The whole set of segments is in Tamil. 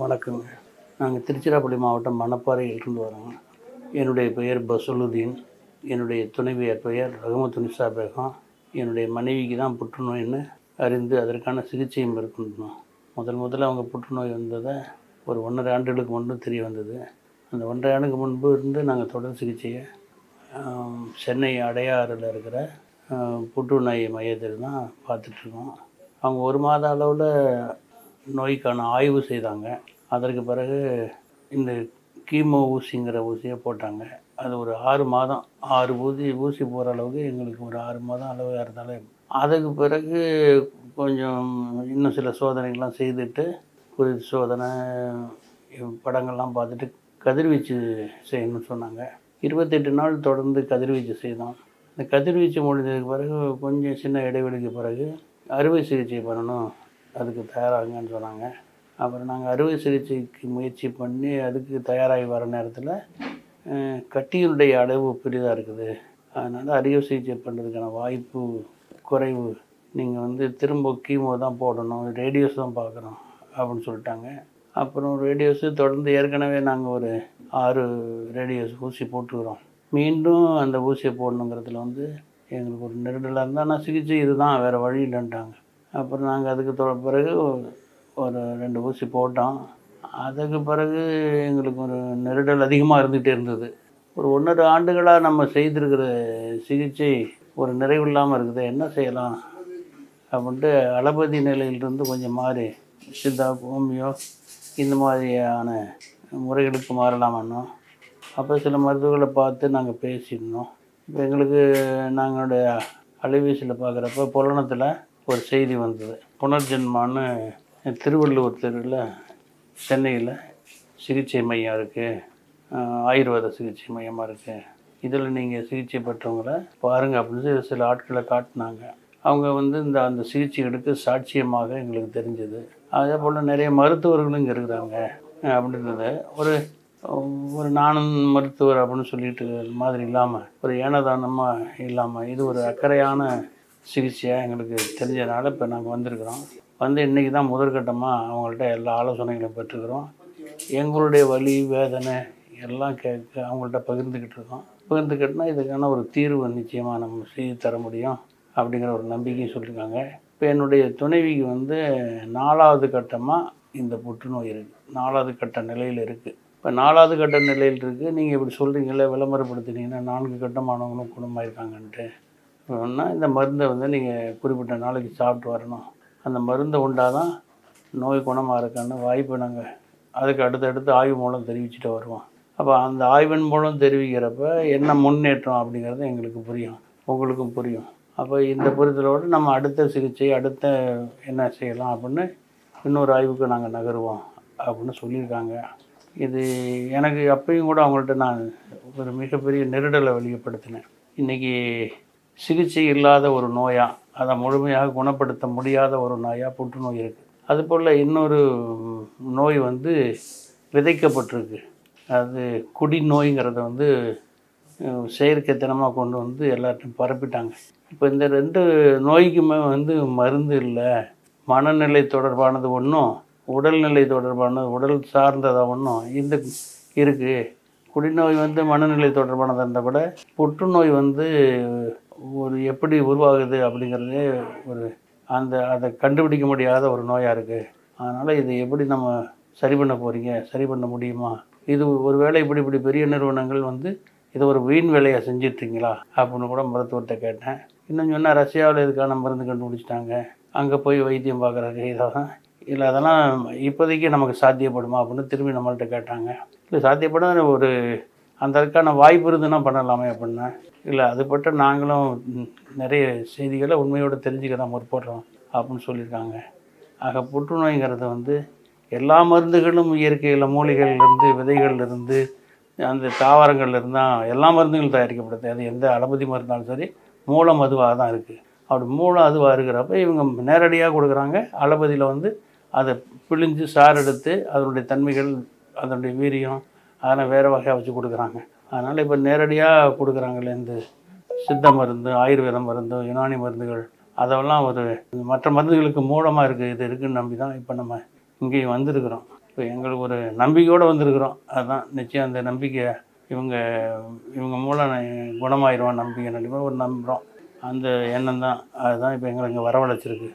வணக்கங்க. நாங்கள் திருச்சிராப்பள்ளி மாவட்டம் மணப்பாறையிலிருந்து வரோங்க. என்னுடைய பெயர் பசுலுதீன். என்னுடைய துணைவியர் பெயர் ரகுமத்துனிசா பேகம். என்னுடைய மனைவிக்கு தான் புற்றுநோயின்னு அறிந்து அதற்கான சிகிச்சையும் மேற்கொண்டோம். முதல் முதல்ல அவங்க புற்றுநோய் வந்ததை ஒரு ஒன்றரை ஆண்டுகளுக்கு முன்பு தெரிய வந்தது. அந்த ஒன்றரை ஆண்டுக்கு முன்பு இருந்து நாங்கள் தொடர் சிகிச்சையை சென்னை அடையாறில் இருக்கிற புற்றுநோய் மையத்தில் தான் பார்த்துட்ருக்கோம் அவங்க ஒரு மாத அளவில் நோய்க்கான ஆய்வு செய்தாங்க. அதற்கு பிறகு இந்த கீமோ ஊசிங்கிற ஊசியை போட்டாங்க. அது ஒரு ஆறு மாதம் ஆறு ஊசி ஊசி போகிற அளவுக்கு எங்களுக்கு ஒரு ஆறு மாதம் அளவாக இருந்தாலே அதுக்கு பிறகு கொஞ்சம் இன்னும் சில சோதனைகள்லாம் செய்துட்டு குறித்து சோதனை படங்கள்லாம் பார்த்துட்டு கதிர்வீச்சு செய்யணும்னு சொன்னாங்க. இருபத்தெட்டு நாள் தொடர்ந்து கதிர்வீச்சு செய்தோம். இந்த கதிர்வீச்சு முடிஞ்சதுக்கு பிறகு கொஞ்சம் சின்ன இடைவெளிக்கு பிறகு அறுவை சிகிச்சை பண்ணணும். அதுக்கு தயாராகுங்கன்னு சொன்னாங்க. அப்புறம் நாங்கள் அறுவை சிகிச்சைக்கு முயற்சி பண்ணி அதுக்கு தயாராகி வர நேரத்தில் கட்டியினுடைய அளவு பெரிதாக இருக்குது. அதனால் அறுவை சிகிச்சை பண்ணுறதுக்கான வாய்ப்பு குறைவு. நீங்கள் வந்து திரும்ப கீமோ தான் போடணும் ரேடியோஸ் தான் பார்க்குறோம் அப்படின்னு சொல்லிட்டாங்க. அப்புறம் ரேடியோஸு தொடர்ந்து ஏற்கனவே நாங்கள் ஒரு ஆறு ரேடியோஸ் ஊசி போட்டுக்கிறோம். மீண்டும் அந்த ஊசியை போடணுங்கிறதுல வந்து எங்களுக்கு ஒரு நெருடலாக இருந்தால் ஆனால் சிகிச்சை இதுதான் வேறு வழி இல்லைன்ட்டாங்க. அப்புறம் நாங்கள் அதுக்கு தொ பிறகு ஒரு ரெண்டு ஊசி போட்டோம். அதுக்கு பிறகு எங்களுக்கு ஒரு நெருடல் அதிகமாக இருந்துகிட்டே இருந்தது. ஒரு ஒன்றரை ஆண்டுகளாக நம்ம செய்திருக்கிற சிகிச்சை ஒரு நிறைவில்லாமல் இருக்குது. என்ன செய்யலாம்? அப்படின்ட்டு அளபதி நிலையிலிருந்து கொஞ்சம் மாறி சித்தா ஹோமியோ இந்த மாதிரியான முறைகளுக்கு மாறலாமன்னோம் அப்போ சில மருத்துவர்களை பார்த்து நாங்கள் பேசியிருந்தோம். இப்போ எங்களுக்கு நாங்களுடைய அலைவீசியில் பார்க்குறப்ப புலனத்தில் ஒரு செய்தி வந்தது. புனர்ஜென்மான்னு திருவள்ளுவர் தெருவில் சென்னையில் சிகிச்சை மையம் இருக்குது ஆயுர்வேத சிகிச்சை மையமாக இருக்குது இதில் நீங்கள் சிகிச்சை பெற்றவங்கள பாருங்கள் அப்படின்னு சொல்லி சில ஆட்களை காட்டினாங்க. அவங்க வந்து இந்த அந்த சிகிச்சை எடுக்க சாட்சியமாக எங்களுக்கு தெரிஞ்சது. அதே போல் நிறைய மருத்துவர்களும் இங்கே இருக்கிறாங்க. அப்படின்றத ஒரு ஒரு நானும் மருத்துவர் அப்படின்னு சொல்லிட்டு மாதிரி இல்லாமல் ஒரு ஏனதானமாக இல்லாமல் இது ஒரு அக்கறையான சிகிச்சையாக எங்களுக்கு தெரிஞ்சதுனால இப்போ நாங்கள் வந்திருக்கிறோம். வந்து இன்றைக்கி தான் முதற்கட்டமாக அவங்கள்ட்ட எல்லா ஆலோசனைகளும் பெற்றுக்கிறோம். எங்களுடைய வலி வேதனை எல்லாம் கேட்க அவங்கள்ட்ட பகிர்ந்துக்கிட்டு இருக்கோம். பகிர்ந்துக்கிட்டோன்னா இதுக்கான ஒரு தீர்வு நிச்சயமாக நம்ம செய்து தர முடியும் அப்படிங்கிற ஒரு நம்பிக்கையும் சொல்லியிருக்காங்க. இப்போ என்னுடைய துணைவிக்கு வந்து நாலாவது கட்டமாக இந்த புற்றுநோய் இருக்குது நாலாவது கட்ட நிலையில் இருக்குது இப்போ நாலாவது கட்ட நிலையில் இருக்குது நீங்கள் இப்படி சொல்கிறீங்களே விளம்பரப்படுத்துனீங்கன்னா நான்கு கட்டமானவங்களும் குணமாயிருக்காங்கன்ட்டு. ஒன்றா இந்த மருந்தை வந்து நீங்கள் குறிப்பிட்ட நாளைக்கு சாப்பிட்டு வரணும். அந்த மருந்தை உண்டாதான் நோய் குணமாக இருக்கான்னு வாய்ப்பு நாங்கள் அதுக்கு அடுத்தடுத்து ஆய்வு மூலம் தெரிவிச்சுட்டு வருவோம். அப்போ அந்த ஆய்வின் மூலம் தெரிவிக்கிறப்ப என்ன முன்னேற்றம் அப்படிங்கிறது எங்களுக்கு புரியும். உங்களுக்கும் புரியும். அப்போ இந்த புரிதலோடு நம்ம அடுத்த சிகிச்சை அடுத்த என்ன செய்யலாம் அப்படின்னு இன்னொரு ஆய்வுக்கு நாங்கள் நகருவோம் அப்படின்னு சொல்லியிருக்காங்க. இது எனக்கு அப்பயும் கூட அவங்கள்ட்ட நான் ஒரு மிகப்பெரிய நெருடலை வெளிப்படுத்தினேன். இன்றைக்கி சிகிச்சை இல்லாத ஒரு நோயாக அதை முழுமையாக குணப்படுத்த முடியாத ஒரு நோயாக புற்றுநோய் இருக்குது அதுபோல் இன்னொரு நோய் வந்து விதைக்கப்பட்டிருக்கு. அது குடிநோய்ங்கிறத வந்து செயற்கைத்தனமாக கொண்டு வந்து எல்லாத்தையும் பரப்பிட்டாங்க. இப்போ இந்த ரெண்டு நோய்க்குமே வந்து மருந்து இல்லை. மனநிலை தொடர்பானது ஒன்றும் உடல்நிலை தொடர்பானது உடல் சார்ந்ததாக ஒன்றும் இந்த இருக்குது குடிநோய் வந்து மனநிலை தொடர்பானதாக இருந்தால் கூட புற்றுநோய் வந்து ஒரு எப்படி உருவாகுது அப்படிங்கிறதே ஒரு அந்த அதை கண்டுபிடிக்க முடியாத ஒரு நோயாக இருக்குது அதனால் இதை எப்படி நம்ம சரி பண்ண போகிறீங்க சரி பண்ண முடியுமா? இது ஒரு வேளை இப்படி இப்படி பெரிய நிறுவனங்கள் வந்து இதை ஒரு வீண் வேலையாக செஞ்சிட்ருங்களா அப்படின்னு கூட மருத்துவர்கிட்ட கேட்டேன். இன்னும் சொன்னால் ரஷ்யாவில் இதுக்கான மருந்து கண்டுபிடிச்சிட்டாங்க? அங்கே போய் வைத்தியம் பார்க்குறாங்க இதெல்லாம் இல்லை அதெல்லாம் இப்போதைக்கு நமக்கு சாத்தியப்படுமா? அப்படின்னு திரும்பி நம்மள்கிட்ட கேட்டாங்க. இல்லை சாத்தியப்பட ஒரு அந்த அதுக்கான வாய்ப்பு இருந்துன்னா பண்ணலாமே அப்படின்னா. இல்லை அது பட்ட நாங்களும் நிறைய செய்திகளை உண்மையோடு தெரிஞ்சுக்க தான் முற்படுறோம் அப்படின்னு சொல்லியிருக்காங்க. ஆக புற்றுநோய்ங்கிறது வந்து எல்லா மருந்துகளும் இயற்கையில் மூலிகையிலிருந்து விதைகள்லேருந்து அந்த தாவரங்கள்லேருந்து தான் எல்லா மருந்துகளும் தயாரிக்கப்படுது. அது எந்த அளபதி மருந்தாலும் சரி மூலம் அதுவாக தான் இருக்குது அப்படி மூலம் அதுவாக இருக்கிறப்ப இவங்க நேரடியாக கொடுக்குறாங்க. அளபதியில் வந்து அதை பிழிஞ்சு சார் எடுத்து அதனுடைய தன்மைகள் அதனுடைய வீரியம் அதெல்லாம் வேறு வகையாக வச்சு கொடுக்குறாங்க. அதனால் இப்போ நேரடியாக கொடுக்குறாங்களே இந்த சித்த மருந்து ஆயுர்வேத மருந்து யுனானி மருந்துகள் அதெல்லாம் ஒரு மற்ற மருந்துகளுக்கு மூலமாக இருக்குது இது இருக்குன்னு நம்பி தான் இப்போ நம்ம இங்கேயும் வந்திருக்கிறோம். இப்போ எங்களுக்கு ஒரு நம்பிக்கையோடு வந்திருக்கிறோம். அதுதான் நிச்சயம் அந்த நம்பிக்கை இவங்க இவங்க மூலம் குணமாயிருவான் நம்பிக்கை நினைப்போம் ஒரு நம்புகிறோம் அந்த எண்ணம் தான். அதுதான் இப்போ எங்களை இங்கே வரவழைச்சிருக்கு.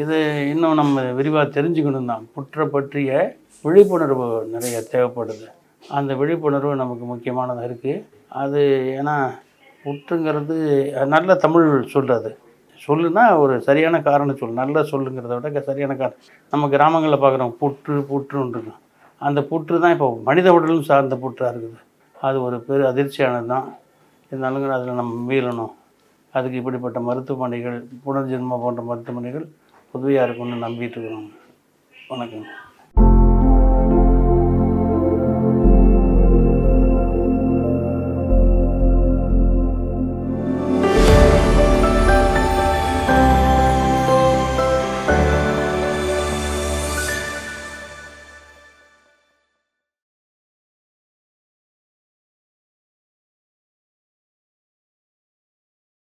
இது இன்னும் நம்ம விரிவாக தெரிஞ்சுக்கணும் தான். புற்றை பற்றிய விழிப்புணர்வு நிறைய தேவைப்படுது. அந்த விழிப்புணர்வு நமக்கு முக்கியமானதாக இருக்குது அது ஏன்னா புற்றுங்கிறது நல்ல தமிழ் சொல்கிறது சொல்லுனா ஒரு சரியான காரணம் சொல்லு நல்ல சொல்லுங்கிறத விட சரியான காரணம். நம்ம கிராமங்களில் பார்க்குறோம் புற்று புற்றுன்றது அந்த புற்று தான் இப்போ மனித உடலும் சார்ந்த புற்றாக இருக்குது. அது ஒரு பெரு அதிர்ச்சியானது தான் இருந்தாலும் அதில் நம்ம மீளணும். அதுக்கு இப்படிப்பட்ட மருத்துவமனைகள் புனர்ஜென்மம் போன்ற மருத்துவமனைகள் உதவியாக இருக்கும்னு நம்பிட்டு இருக்கிறோம். வணக்கம்.